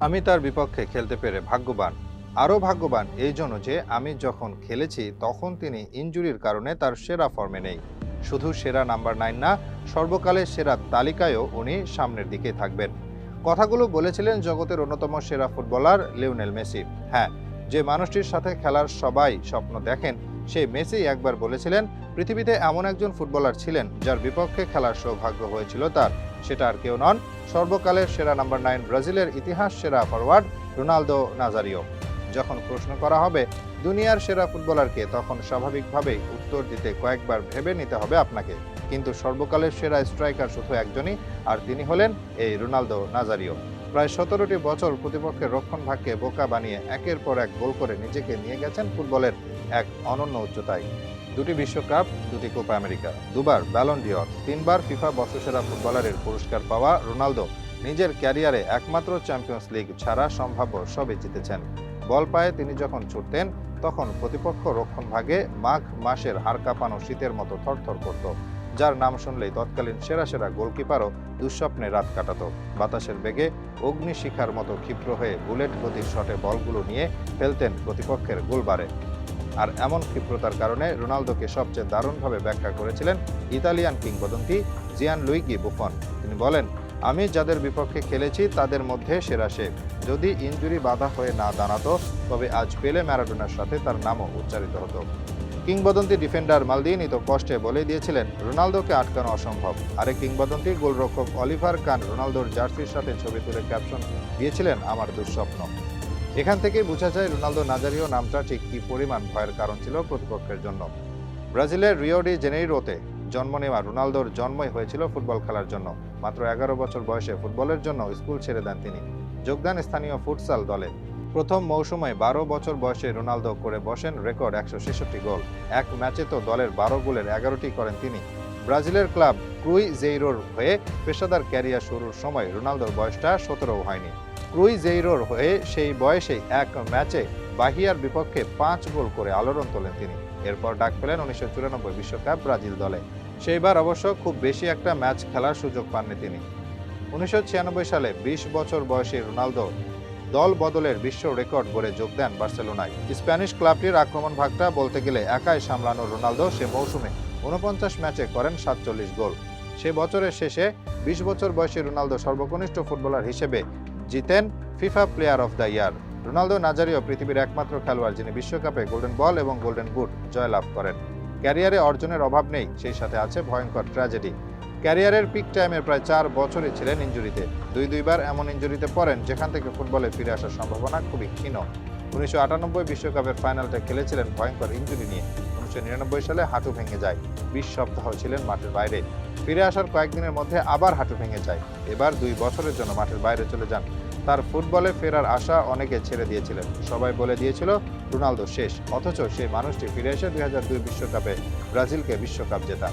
আমি তার বিপক্ষে খেলতে পেরে ভাগ্যবান। আরও ভাগ্যবান এই জন্য যে আমি যখন খেলেছি তখন তিনি ইনজুরির কারণে তার সেরা ফর্মে নেই। শুধু সেরা নাম্বার নাইন না, সর্বকালের সেরা তালিকায়ও উনি সামনের দিকে থাকবেন। কথাগুলো বলেছিলেন জগতের অন্যতম সেরা ফুটবলার লিওনেল মেসি। হ্যাঁ যে মানুষটির সাথে খেলার সবাই স্বপ্ন দেখেন সেই মেসি একবার বলেছিলেন, পৃথিবীতে এমন একজন ফুটবলার ছিলেন যার বিপক্ষে খেলার সৌভাগ্য হয়েছিল তার। সেটা আর কেউ নন, সর্বকালের সেরা নাম্বার নাইন ব্রাজিলের ইতিহাস সেরা ফরওয়ার্ড রোনালদো নাজারিও। যখন প্রশ্ন করা হবে, দুনিয়ার সেরা ফুটবলারকে তখন স্বাভাবিকভাবেই উত্তর দিতে কয়েকবার ভেবে নিতে হবে আপনাকে। কিন্তু সর্বকালের সেরা স্ট্রাইকার শুধু একজনই, আর তিনি হলেন এই রোনালদো নাজারিও। প্রায় সতেরোটি বছর প্রতিপক্ষের রক্ষণ ভাগকে বোকা বানিয়ে একের পর এক গোল করে নিজেকে নিয়ে গেছেন ফুটবলের এক অনন্য উচ্চতায়। দুটি বিশ্বকাপ, দুটি কোপা আমেরিকা। দুবার ব্যালন ডিওর তিনবার ফিফা বর্ষসেরা ফুটবলারের পুরস্কার পাওয়া রোনালদো নিজের ক্যারিয়ারে একমাত্র চ্যাম্পিয়ন্স লিগ ছাড়া সম্ভাব্য সবই জিতেছেন। বল পায়ে তিনি যখন ছুটতেন, তখন প্রতিপক্ষ রক্ষণ ভাগে মাঘ মাসের হাড় কাঁপানো শীতের মতো থরথর করত, যার নাম শুনলেই তৎকালীন সেরা সেরা গোলকিপারও দুঃস্বপ্নে রাত কাটাত। বাতাসের বেগে অগ্নিশিখার মতো ক্ষিপ্র হয়ে বুলেট গতির শটে বলগুলো নিয়ে ফেলতেন প্রতিপক্ষের গোলবারে। আর এমন ক্ষিপ্রতার কারণে রোনালদোকে সবচেয়ে দারুণভাবে ব্যাখ্যা করেছিলেন ইতালিয়ান কিংবদন্তি জিয়ান লুইগি বুফন। তিনি বলেন, আমি যাদের বিপক্ষে খেলেছি তাদের মধ্যে সেরা সে। যদি ইনজুরি বাধা হয়ে না দাঁড়াতো, তবে আজ পেলে ম্যারাডোনার সাথে তার নামও উচ্চারিত হতো। কিংবদন্তি ডিফেন্ডার মালদিনি তো কষ্টে বলে দিয়েছিলেন, রোনালদোকে আটকানো অসম্ভব। আরেক কিংবদন্তি, গোলরক্ষক অলিভার কান রোনালদোর জার্সির সাথে ছবি তুলে ক্যাপশন দিয়েছিলেন আমার দুঃস্বপ্ন। এখান থেকেই বোঝা যায় রোনালদো নাজারিও নামটা ঠিক কী পরিমাণ ভয়ের কারণ ছিল প্রতিপক্ষের জন্য। ব্রাজিলের রিও ডি জন্ম নেওয়া রোনালদোর জন্মই হয়েছিল ফুটবল খেলার জন্য। মাত্র এগারো বছর বয়সে ফুটবলের জন্য স্কুল ছেড়ে দেন তিনি। যোগদান স্থানীয় ফুটসাল দলে। প্রথম মৌসুমে বারো বছর বয়সে রোনালদো করে বসেন রেকর্ড একশো ছেষট্টি গোল। এক ম্যাচে তো দলের বারো গোলের এগারোটি করেন তিনি। ব্রাজিলের ক্লাব ক্রুই জেইরোর হয়ে পেশাদার ক্যারিয়ার শুরুর সময় রোনালদোর বয়সটা সতেরোও হয়নি। ক্রুই জেইরোর হয়ে সেই বয়সেই এক ম্যাচে বাহিয়ার বিপক্ষে পাঁচ গোল করে আলোড়ন তোলেন তিনি। এরপর ডাক পেলেন উনিশশো চুরানব্বই বিশ্বকাপ ব্রাজিল দলে। সেইবার অবশ্য খুব বেশি একটা ম্যাচ খেলার সুযোগ পাননি তিনি। উনিশশো ছিয়ানব্বই সালে বিশ বছর বয়সী রোনালদো দল বদলের বিশ্ব রেকর্ড গড়ে যোগ দেন বার্সেলোনায়। স্প্যানিশ ক্লাবটির আক্রমণ ভাগটা বলতে গেলে একাই সামলানো রোনালদো সে মৌসুমে উনপঞ্চাশ ম্যাচে করেন সাতচল্লিশ গোল। সে বছরের শেষে বিশ বছর বয়সী রোনালদো সর্বকনিষ্ঠ ফুটবলার হিসেবে জিতেন FIFA player of the year. Ronaldo Nazario পৃথিবীর একমাত্র খেলোয়াড় যিনি বিশ্বকাপে গোল্ডেন বল এবং গোল্ডেন বুট জয়লাভ করেন। ক্যারিয়ারে অর্জনের অভাব নেই, সেই সাথে আছে ভয়ঙ্কর ট্র্যাজেডি। ক্যারিয়ারের পিক টাইমের প্রায় চার বছরই ছিলেন ইঞ্জুরিতে। দুই দুইবার এমন ইঞ্জুরিতে পড়েন যেখান থেকে ফুটবলে ফিরে আসার সম্ভাবনা খুবই ক্ষীণ। উনিশশো বিশ্বকাপের ফাইনালটা খেলেছিলেন ভয়ঙ্কর ইঞ্জুরি নিয়ে। সালে হাঁটু ভেঙে যায়। বিশ সপ্তাহ ছিলেন মাঠের বাইরে। ফিরে আসার কয়েকদিনের মধ্যে আবার হাঁটু ভেঙে যায়। এবার দুই বছরের জন্য মাঠের বাইরে চলে যান। তার ফুটবলে ফেরার আশা অনেকে ছেড়ে দিয়েছিলেন। সবাই বলে দিয়েছিল, রোনালদো শেষ। অথচ সেই মানুষটি ফিরে এসে দুই বিশ্বকাপে ব্রাজিলকে বিশ্বকাপ জেতান